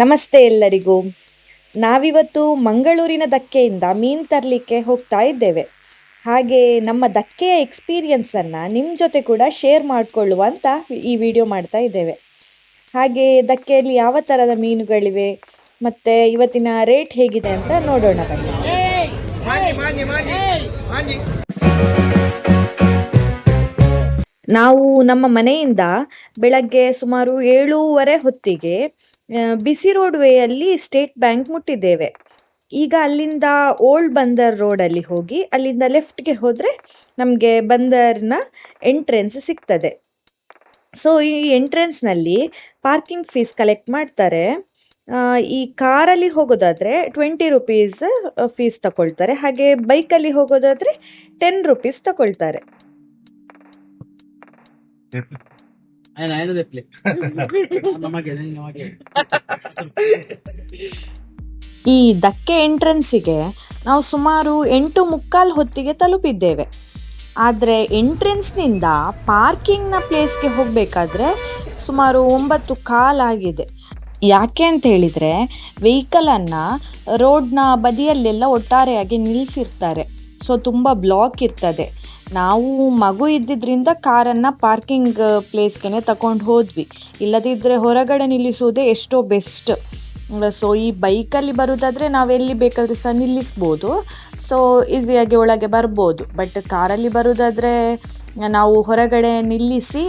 ನಮಸ್ತೆ ಎಲ್ಲರಿಗೂ. ನಾವಿವತ್ತು ಮಂಗಳೂರಿನ ದಕ್ಕೆಯಿಂದ ಮೀನು ತರಲಿಕ್ಕೆ ಹೋಗ್ತಾ ಇದ್ದೇವೆ. ಹಾಗೆ ನಮ್ಮ ದಕ್ಕೆಯ ಎಕ್ಸ್ಪೀರಿಯನ್ಸನ್ನು ನಿಮ್ಮ ಜೊತೆ ಕೂಡ ಶೇರ್ ಮಾಡಿಕೊಳ್ಳುವ ಅಂತ ಈ ವಿಡಿಯೋ ಮಾಡ್ತಾ ಇದ್ದೇವೆ. ಹಾಗೆ ದಕ್ಕೆಯಲ್ಲಿ ಯಾವ ಥರದ ಮೀನುಗಳಿವೆ, ಮತ್ತು ಇವತ್ತಿನ ರೇಟ್ ಹೇಗಿದೆ ಅಂತ ನೋಡೋಣ ಬನ್ನಿ. ನಾವು ನಮ್ಮ ಮನೆಯಿಂದ ಬೆಳಗ್ಗೆ ಸುಮಾರು ಏಳೂವರೆ ಹೊತ್ತಿಗೆ ಬಿಸಿ ರೋಡ್ ವೇಯಲ್ಲಿ ಸ್ಟೇಟ್ ಬ್ಯಾಂಕ್ ಮುಟ್ಟಿದ್ದೇವೆ. ಈಗ ಅಲ್ಲಿಂದ ಓಲ್ಡ್ ಬಂದರ್ ರೋಡಲ್ಲಿ ಹೋಗಿ, ಅಲ್ಲಿಂದ ಲೆಫ್ಟ್ಗೆ ಹೋದರೆ ನಮಗೆ ಬಂದರ್ನ ಎಂಟ್ರೆನ್ಸ್ ಸಿಗ್ತದೆ. ಸೊ ಈ ಎಂಟ್ರೆನ್ಸ್ನಲ್ಲಿ ಪಾರ್ಕಿಂಗ್ ಫೀಸ್ ಕಲೆಕ್ಟ್ ಮಾಡ್ತಾರೆ. ಈ ಕಾರಲ್ಲಿ ಹೋಗೋದಾದರೆ ಟ್ವೆಂಟಿ ರುಪೀಸ್ ಫೀಸ್ ತಗೊಳ್ತಾರೆ ಹಾಗೆ ಬೈಕಲ್ಲಿ ಹೋಗೋದಾದರೆ ಟೆನ್ ರುಪೀಸ್ ತಗೊಳ್ತಾರೆ ಈ ದಕ್ಕೆ ಎಂಟ್ರೆನ್ಸಿಗೆ ನಾವು ಸುಮಾರು ಎಂಟು ಮುಕ್ಕಾಲು ಹೊತ್ತಿಗೆ ತಲುಪಿದ್ದೇವೆ. ಆದರೆ ಎಂಟ್ರೆನ್ಸ್ನಿಂದ ಪಾರ್ಕಿಂಗ್ನ ಪ್ಲೇಸ್ಗೆ ಹೋಗಬೇಕಾದ್ರೆ ಸುಮಾರು ಒಂಬತ್ತು ಕಾಲಾಗಿದೆ ಯಾಕೆ ಅಂತ ಹೇಳಿದರೆ ವೆಹಿಕಲನ್ನು ರೋಡ್ನ ಬದಿಯಲ್ಲೆಲ್ಲ ಒಟ್ಟಾರೆಯಾಗಿ ನಿಲ್ಲಿಸಿರ್ತಾರೆ ಸೊ, ತುಂಬ ಬ್ಲಾಕ್ ಇರ್ತದೆ. ನಾವು ಮಗು ಇದ್ದಿದ್ರಿಂದ ಕಾರನ್ನು ಪಾರ್ಕಿಂಗ್ ಪ್ಲೇಸ್ಗೆ ತಗೊಂಡು ಹೋದ್ವಿ. ಇಲ್ಲದಿದ್ದರೆ ಹೊರಗಡೆ ನಿಲ್ಲಿಸೋದೇ ಎಷ್ಟೋ ಬೆಸ್ಟ್ ಸೊ ಈ ಬೈಕಲ್ಲಿ ಬರೋದಾದರೆ ಎಲ್ಲಿ ಬೇಕಾದರೂ ಸಹ ನಿಲ್ಲಿಸ್ಬೋದು. ಸೊ ಈಸಿಯಾಗಿ ಒಳಗೆ ಬರ್ಬೋದು. ಬಟ್ ಕಾರಲ್ಲಿ ಬರೋದಾದರೆ ನಾವು ಹೊರಗಡೆ ನಿಲ್ಲಿಸಿ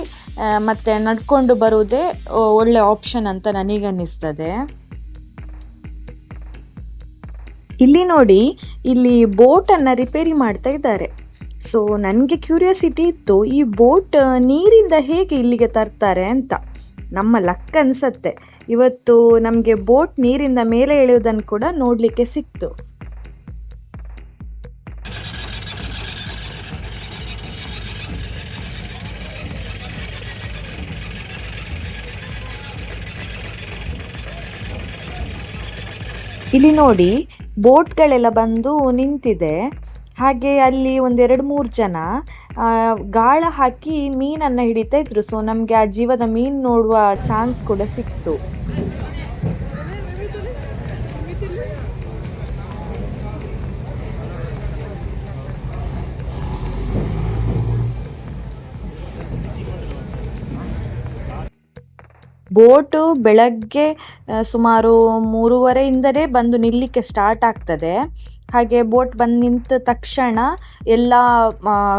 ಮತ್ತು ನಡ್ಕೊಂಡು ಬರೋದೇ ಒಳ್ಳೆ ಆಪ್ಷನ್ ಅಂತ ನನಗನ್ನಿಸ್ತದೆ. ಇಲ್ಲಿ ನೋಡಿ, ಇಲ್ಲಿ ಬೋಟನ್ನು ರಿಪೇರಿ ಮಾಡ್ತಾ ಇದ್ದಾರೆ. ಸೊ ನನಗೆ ಕ್ಯೂರಿಯಾಸಿಟಿ ಇತ್ತು, ಈ ಬೋಟ್ ನೀರಿಂದ ಹೇಗೆ ಇಲ್ಲಿಗೆ ತರ್ತಾರೆ ಅಂತ. ನಮ್ಮ ಲಕ್ ಅನಿಸತ್ತೆ. ಇವತ್ತು ನಮಗೆ ಬೋಟ್ ನೀರಿಂದ ಮೇಲೆ ಇಳಿಯೋದನ್ನು ಕೂಡ ನೋಡಲಿಕ್ಕೆ ಸಿಕ್ತು. ಇಲ್ಲಿ ನೋಡಿ ಬೋಟ್ಗಳೆಲ್ಲ ಬಂದು ನಿಂತಿದೆ. ಹಾಗೆ ಅಲ್ಲಿ ಒಂದೆರಡು ಮೂರು ಜನ ಗಾಳ ಹಾಕಿ ಮೀನನ್ನು ಹಿಡಿತಾ ಇದ್ರು. ಸೊ ನಮಗೆ ಆ ಜೀವದ ಮೀನು ನೋಡುವ ಚಾನ್ಸ್ ಕೂಡ ಸಿಕ್ತು. ಬೋಟು ಬೆಳಗ್ಗೆ ಸುಮಾರು ಮೂರುವರೆಯಿಂದಲೇ ಬಂದು ನಿಲ್ಲಿಕ್ಕೆ ಸ್ಟಾರ್ಟ್ ಆಗ್ತದೆ. ಹಾಗೆ ಬೋಟ್ ಬಂದು ನಿಂತ ತಕ್ಷಣ ಎಲ್ಲ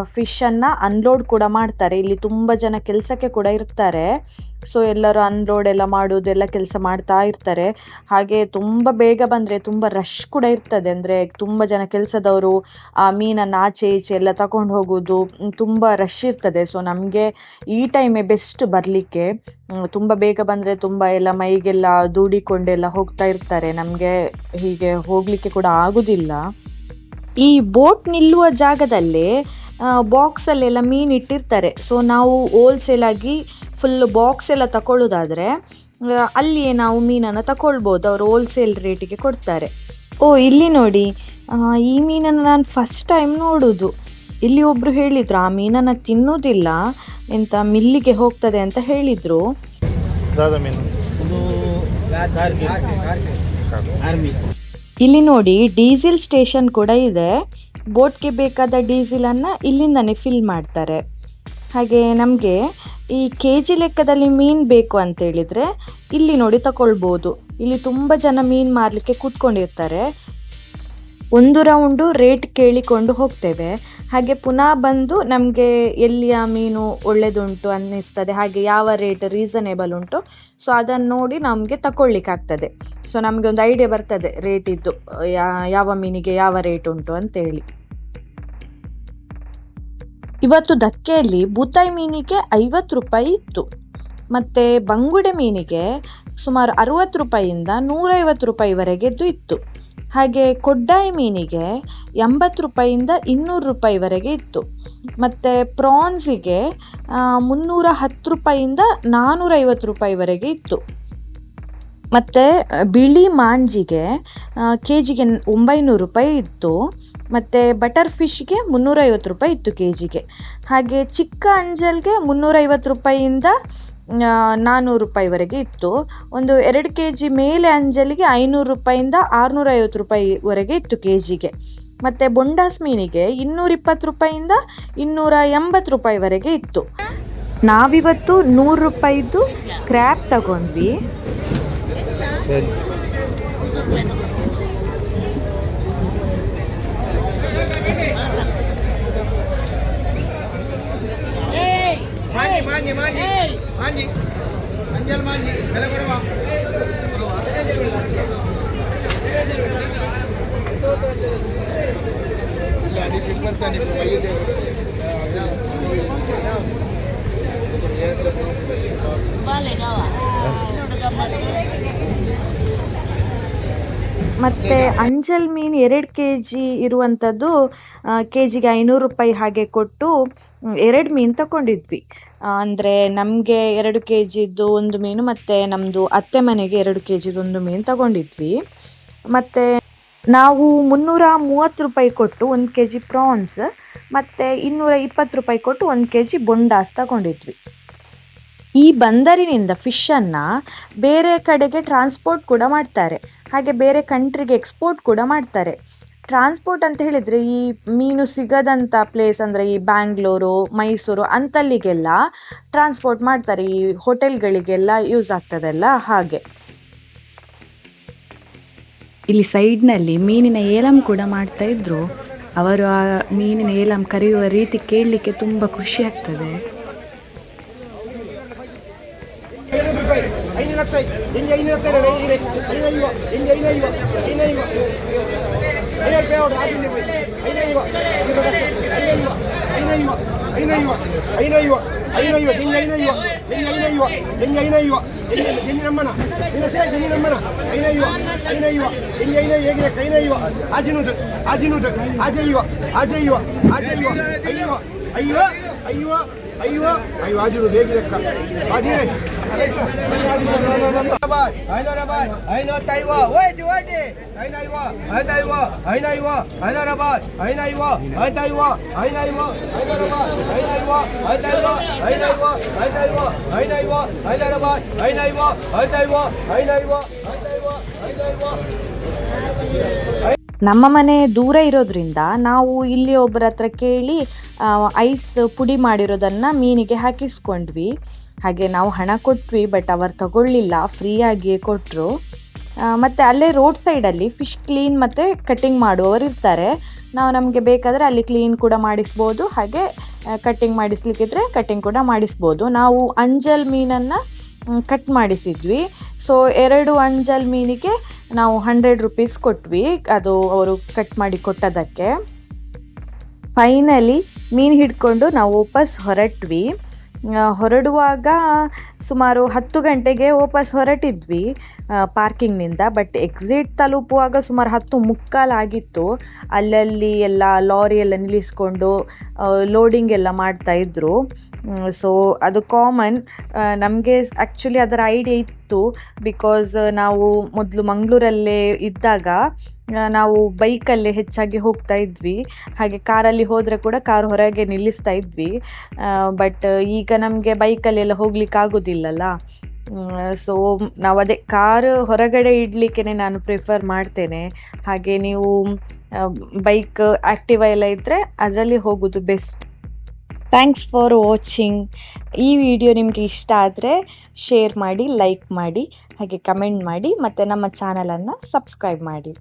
ಫಿಶನ್ನು ಅನ್ಲೋಡ್ ಕೂಡ ಮಾಡ್ತಾರೆ. ಇಲ್ಲಿ ತುಂಬ ಜನ ಕೆಲಸಕ್ಕೆ ಕೂಡ ಇರ್ತಾರೆ. ಸೊ ಎಲ್ಲರೂ ಅನ್ಲೋಡ್ ಎಲ್ಲ ಮಾಡೋದು, ಎಲ್ಲ ಕೆಲಸ ಮಾಡ್ತಾ ಇರ್ತಾರೆ. ಹಾಗೆ ತುಂಬ ಬೇಗ ಬಂದರೆ ತುಂಬ ರಶ್ ಕೂಡ ಇರ್ತದೆ. ಅಂದರೆ ತುಂಬ ಜನ ಕೆಲಸದವರು, ಆ, ಮೀನನ್ನು ಆಚೆ ಈಚೆ ಎಲ್ಲ ತಗೊಂಡು ಹೋಗೋದು ತುಂಬ ರಶ್ ಇರ್ತದೆ. ಸೊ ನಮಗೆ ಈ ಟೈಮೇ ಬೆಸ್ಟ್ ಬರಲಿಕ್ಕೆ ತುಂಬ ಬೇಗ ಬಂದರೆ ತುಂಬ ಎಲ್ಲ ಮೈಗೆಲ್ಲ ದೂಡಿಕೊಂಡೆಲ್ಲ ಹೋಗ್ತಾ ಇರ್ತಾರೆ. ನಮಗೆ ಹೀಗೆ ಹೋಗಲಿಕ್ಕೆ ಕೂಡ ಆಗೋದಿಲ್ಲ. ಈ ಬೋಟ್ ನಿಲ್ಲುವ ಜಾಗದಲ್ಲೇ ಬಾಕ್ಸಲ್ಲೆಲ್ಲ ಮೀನು ಇಟ್ಟಿರ್ತಾರೆ. ಸೊ ನಾವು ಹೋಲ್ಸೇಲ್ ಆಗಿ ಫುಲ್ ಬಾಕ್ಸ್ ಎಲ್ಲ ತಗೊಳ್ಳೋದಾದರೆ ಅಲ್ಲಿಯೇ ನಾವು ಮೀನನ್ನು ತಗೊಳ್ಬೋದು ಅವರು ಹೋಲ್ಸೇಲ್ ರೇಟಿಗೆ ಕೊಡ್ತಾರೆ. ಓ ಇಲ್ಲಿ ನೋಡಿ. ಈ ಮೀನನ್ನು ನಾನು ಫಸ್ಟ್ ಟೈಮ್ ನೋಡೋದು. ಇಲ್ಲಿ ಒಬ್ಬರು ಹೇಳಿದರು ಆ ಮೀನನ್ನು ತಿನ್ನೋದಿಲ್ಲ ಎಂತ ಮಿಲ್ಲಿಗೆ ಹೋಗ್ತದೆ ಅಂತ ಹೇಳಿದರು. ಮೀನು. ಒಂದು ಗಾರ್ಗಿ ಆರ್ಮಿ ಇಲ್ಲಿ ನೋಡಿ ಡೀಸೆಲ್ ಸ್ಟೇಷನ್ ಕೂಡ ಇದೆ. ಬೋಟ್ಗೆ ಬೇಕಾದ ಡೀಸೆಲನ್ನು ಇಲ್ಲಿಂದನೇ ಫಿಲ್ ಮಾಡ್ತಾರೆ. ಹಾಗೆ ನಮಗೆ ಈ ಕೆ ಜಿ ಲೆಕ್ಕದಲ್ಲಿ ಮೀನು ಬೇಕು ಅಂತೇಳಿದರೆ ಇಲ್ಲಿ ನೋಡಿ ತಗೊಳ್ಬೋದು ಇಲ್ಲಿ ತುಂಬ ಜನ ಮೀನು ಮಾರಲಿಕ್ಕೆ ಕೂತ್ಕೊಂಡಿರ್ತಾರೆ. ಒಂದು ರೌಂಡು ರೇಟ್ ಕೇಳಿಕೊಂಡು ಹೋಗ್ತೇವೆ. ಹಾಗೆ ಪುನಃ ಬಂದು ನಮಗೆ ಎಲ್ಲಿಯ ಮೀನು ಒಳ್ಳೆಯದುಂಟು ಅನ್ನಿಸ್ತದೆ, ಹಾಗೆ ಯಾವ ರೇಟ್ ರೀಸನೇಬಲ್ ಉಂಟು ಸೊ ಅದನ್ನು ನೋಡಿ ನಮಗೆ ತಗೊಳ್ಳಿಕ್ಕಾಗ್ತದೆ ಸೊ ನಮಗೆ ಒಂದು ಐಡಿಯಾ ಬರ್ತದೆ ರೇಟ್ ಯಾ- ಯಾವ ಮೀನಿಗೆ ಯಾವ ರೇಟ್ ಉಂಟು ಅಂತೇಳಿ. ಇವತ್ತು ಧಕ್ಕೆಯಲ್ಲಿ ಬೂತಾಯಿ ಮೀನಿಗೆ ಐವತ್ತು ರೂಪಾಯಿ ಇತ್ತು. ಮತ್ತು ಬಂಗುಡೆ ಮೀನಿಗೆ ಸುಮಾರು ಅರುವತ್ತು ರೂಪಾಯಿಯಿಂದ ನೂರೈವತ್ತು ರೂಪಾಯಿವರೆಗೆದ್ದು ಇತ್ತು. ಹಾಗೆ ಕೊಡ್ಡಾಯಿ ಮೀನಿಗೆ ಎಂಬತ್ತು ರೂಪಾಯಿಂದ ಇನ್ನೂರು ರೂಪಾಯಿವರೆಗೆ ಇತ್ತು. ಮತ್ತು ಪ್ರಾನ್ಸಿಗೆ ಮುನ್ನೂರ ಹತ್ತು ರೂಪಾಯಿಂದ ನಾನ್ನೂರೈವತ್ತು ರೂಪಾಯಿವರೆಗೆ ಇತ್ತು. ಮತ್ತು ಬಿಳಿ ಮಾಂಜಿಗೆ ಕೆ ಜಿಗೆ ಒಂಬೈನೂರು ರೂಪಾಯಿ ಇತ್ತು. ಮತ್ತು ಬಟರ್ ಫಿಶ್ಗೆ ಮುನ್ನೂರೈವತ್ತು ರೂಪಾಯಿ ಇತ್ತು ಕೆ ಜಿಗೆ ಹಾಗೆ ಚಿಕ್ಕ ಅಂಜಲ್ಗೆ ಮುನ್ನೂರೈವತ್ತು ರೂಪಾಯಿಯಿಂದ ನಾನ್ನೂರು ರೂಪಾಯಿವರೆಗೆ ಇತ್ತು. ಒಂದು ಎರಡು ಕೆ ಜಿ ಮೇಲೆ ಅಂಜಲಿಗೆ ಐನೂರು ರೂಪಾಯಿಂದ ಆರುನೂರೈವತ್ತು ರೂಪಾಯಿವರೆಗೆ ಇತ್ತು ಕೆ ಜಿಗೆ ಮತ್ತು ಬೊಂಡಾಸ್ ಮೀನಿಗೆ ಇನ್ನೂರಿಪ್ಪತ್ತು ರೂಪಾಯಿಂದ ಇನ್ನೂರ ಎಂಬತ್ತು ರೂಪಾಯಿವರೆಗೆ ಇತ್ತು. ನಾವಿವತ್ತು ನೂರು ರೂಪಾಯಿದ್ದು ಕ್ರ್ಯಾಪ್ ತಗೊಂಡ್ವಿ. ಮಾಂಜಿ ಮಾಂಜಿ. ಅಂಜಲ್ ಮಾಂಜಿ, ಬೆಲೆ ಕೊಡುವ. ಇಲ್ಲ ಬೈದೆ ಮತ್ತು ಅಂಜಲ್ ಮೀನು ಎರಡು ಕೆ ಜಿ ಇರುವಂಥದ್ದು ಕೆ ಜಿಗೆ ಐನೂರು ರೂಪಾಯಿ ಹಾಗೆ ಕೊಟ್ಟು, ಎರಡು ಮೀನು ತಗೊಂಡಿದ್ವಿ ಅಂದರೆ ನಮಗೆ ಎರಡು ಕೆ ಜಿದು ಒಂದು ಮೀನು, ಮತ್ತು ನಮ್ಮದು ಅತ್ತೆ ಮನೆಗೆ ಎರಡು ಕೆ ಜಿದು ಒಂದು ಮೀನು ತಗೊಂಡಿದ್ವಿ. ಮತ್ತು ನಾವು ಮುನ್ನೂರ ಮೂವತ್ತು ರೂಪಾಯಿ ಕೊಟ್ಟು ಒಂದು ಕೆ ಜಿ ಪ್ರಾನ್ಸ್ ಮತ್ತು ಇನ್ನೂರ ಇಪ್ಪತ್ತು ರೂಪಾಯಿ ಕೊಟ್ಟು ಒಂದು ಕೆ ಜಿ ಬೊಂಡಾಸ್ ತಗೊಂಡಿದ್ವಿ. ಈ ಬಂದರಿನಿಂದ ಫಿಶನ್ನು ಬೇರೆ ಕಡೆಗೆ ಟ್ರಾನ್ಸ್ಪೋರ್ಟ್ ಕೂಡ ಮಾಡ್ತಾರೆ. ಹಾಗೆ ಬೇರೆ ಕಂಟ್ರಿಗೆ ಎಕ್ಸ್ಪೋರ್ಟ್ ಕೂಡ ಮಾಡ್ತಾರೆ. ಟ್ರಾನ್ಸ್ಪೋರ್ಟ್ ಅಂತ ಹೇಳಿದರೆ ಈ ಮೀನು ಸಿಗದಂಥ ಪ್ಲೇಸ್ ಅಂದರೆ ಈ ಬ್ಯಾಂಗ್ಳೂರು ಮೈಸೂರು ಅಂಥಲ್ಲಿಗೆಲ್ಲ ಟ್ರಾನ್ಸ್ಪೋರ್ಟ್ ಮಾಡ್ತಾರೆ. ಈ ಹೋಟೆಲ್ಗಳಿಗೆಲ್ಲ ಯೂಸ್ ಆಗ್ತದಲ್ಲ ಹಾಗೆ. ಇಲ್ಲಿ ಸೈಡ್ನಲ್ಲಿ ಮೀನಿನ ಏಲಂ ಕೂಡ ಮಾಡ್ತಾ ಇದ್ರು. ಅವರು ಆ ಮೀನಿನ ಏಲಂ ಕರೆಯುವ ರೀತಿ ಕೇಳಲಿಕ್ಕೆ ತುಂಬ ಖುಷಿ ಆಗ್ತದೆ. ಐನೂರು ರೂಪಾಯಿ ಐನೂರ ಹತ್ತೈದು ಎಂಜಿ ಐನೂರ ಹತ್ತೈದು ಐನೂರ ಐನೈವ ಐನೈವ ಆಗಿಲ್ಲ ಐನೈವ ಐನೈವ ಐನೈವ ಐನೈವ ಐನೈವ ಎಂಜಿ ನಮ್ಮನ ನಿನ್ನ ಸೇ ಎಂಜಿ ನಮ್ಮನ ಐನೈವ ಐನೈವ ಎಂಜಿ ಐನೈವ ಹೇಗಿದೆ ಕೈನೈವ ಆಜಿನುದು ಆಜಿನುದು ಆಜೈವ ಆಜೈವ ಆಜೈವ ಅಯ್ಯವ ಅಯ್ಯವ ಅಯ್ಯೋ ಅಯ್ಯೋ ಆಜು ಹೇಗಿದಕ್ಕ ಅದಿರೇ ಹೈದರಾಬಾದ್ ಐನೂತ್ತೈವ ಓಯ್ತಿ ಓಯ್ತಿ ಐನೈವ ಐನೈವ ಐನೈವ ಹೈದರಾಬಾದ್ ಐನೈವ ಐನೈವ ಐನೈವ ಹೈದರಾಬಾದ್ ಐನೈವ ಐನೈವ ಐನೈವ ಐನೈವ ಐನೈವ ಹೈದರಾಬಾದ್ ಐನೈವ ಐನೈವ ಐನೈವ ಐನೈವ ಐನೈವ ನಮ್ಮ ಮನೆ ದೂರ ಇರೋದ್ರಿಂದ ನಾವು ಇಲ್ಲಿ ಒಬ್ಬರ ಹತ್ರ ಕೇಳಿ ಐಸ್ ಪುಡಿ ಮಾಡಿರೋದನ್ನು ಮೀನಿಗೆ ಹಾಕಿಸ್ಕೊಂಡ್ವಿ. ಹಾಗೆ ನಾವು ಹಣ ಕೊಟ್ವಿ ಬಟ್ ಅವರು ತಗೊಳ್ಳಿಲ್ಲ, ಫ್ರೀಯಾಗಿಯೇ ಕೊಟ್ಟರು ಮತ್ತು ಅಲ್ಲೇ ರೋಡ್ ಸೈಡಲ್ಲಿ ಫಿಶ್ ಕ್ಲೀನ್ ಮತ್ತು ಕಟ್ಟಿಂಗ್ ಮಾಡುವವರು ಇರ್ತಾರೆ. ನಾವು ನಮಗೆ ಬೇಕಾದರೆ ಅಲ್ಲಿ ಕ್ಲೀನ್ ಕೂಡ ಮಾಡಿಸ್ಬೋದು, ಹಾಗೆ ಕಟ್ಟಿಂಗ್ ಮಾಡಿಸ್ಲಿಕ್ಕಿದ್ರೆ ಕಟ್ಟಿಂಗ್ ಕೂಡ ಮಾಡಿಸ್ಬೋದು. ನಾವು ಅಂಜಲ್ ಮೀನನ್ನು ಕಟ್ ಮಾಡಿಸಿದ್ವಿ. ಸೊ ಎರಡು ಅಂಜಲ್ ಮೀನಿಗೆ ನಾವು ಹಂಡ್ರೆಡ್ ರುಪೀಸ್ ಕೊಟ್ವಿ. ಅದು ಅವರು ಕಟ್ ಮಾಡಿ ಕೊಟ್ಟದಕ್ಕೆ. ಫೈನಲಿ ಮೀನು ಹಿಡ್ಕೊಂಡು ನಾವು ವಾಪಸ್ ಹೊರಟ್ವಿ. ಹೊರಡುವಾಗ ಸುಮಾರು ಹತ್ತು ಗಂಟೆಗೆ ವಾಪಸ್ ಹೊರಟಿದ್ವಿ. ಪಾರ್ಕಿಂಗ್ನಿಂದ, ಬಟ್ ಎಕ್ಸಿಟ್ ತಲುಪುವಾಗ ಸುಮಾರು ಹತ್ತು ಮುಕ್ಕಾಲಾಗಿತ್ತು ಅಲ್ಲಲ್ಲಿ ಎಲ್ಲ ಲಾರಿ ಎಲ್ಲ ನಿಲ್ಲಿಸ್ಕೊಂಡು ಲೋಡಿಂಗ್ ಎಲ್ಲ ಮಾಡ್ತಾ ಇದ್ರು. ಸೊ ಅದು ಕಾಮನ್ ನಮಗೆ ಆ್ಯಕ್ಚುಲಿ ಅದರ ಐಡಿಯಾ ಇತ್ತು. ಬಿಕಾಸ್ ನಾವು ಮೊದಲು ಮಂಗಳೂರಲ್ಲೇ ಇದ್ದಾಗ ನಾವು ಬೈಕಲ್ಲೇ ಹೆಚ್ಚಾಗಿ ಹೋಗ್ತಾ ಇದ್ವಿ. ಹಾಗೆ ಕಾರಲ್ಲಿ ಹೋದರೆ ಕೂಡ ಕಾರ್ ಹೊರಗೆ ನಿಲ್ಲಿಸ್ತಾ ಇದ್ವಿ. ಬಟ್ ಈಗ ನಮಗೆ ಬೈಕಲ್ಲೆಲ್ಲ ಹೋಗ್ಲಿಕ್ಕೆ ಆಗೋದಿಲ್ಲಲ್ಲ ಸೊ ನಾವು ಅದೇ ಕಾರು ಹೊರಗಡೆ ಇಡಲಿಕ್ಕೆ ನಾನು ಪ್ರಿಫರ್ ಮಾಡ್ತೇನೆ. ಹಾಗೆ ನೀವು ಬೈಕ್ ಆಕ್ಟಿವ್ ಎಲ್ಲ ಇದ್ದರೆ ಅದರಲ್ಲಿ ಹೋಗೋದು ಬೆಸ್ಟ್ ಥ್ಯಾಂಕ್ಸ್ ಫಾರ್ ವಾಚಿಂಗ್ ಈ ವಿಡಿಯೋ ನಿಮಗೆ ಇಷ್ಟ ಆದರೆ ಶೇರ್ ಮಾಡಿ ಲೈಕ್ ಮಾಡಿ, ಹಾಗೆ ಕಮೆಂಟ್ ಮಾಡಿ, ಮತ್ತು ನಮ್ಮ ಚಾನಲನ್ನು ಸಬ್ಸ್ಕ್ರೈಬ್ ಮಾಡಿ.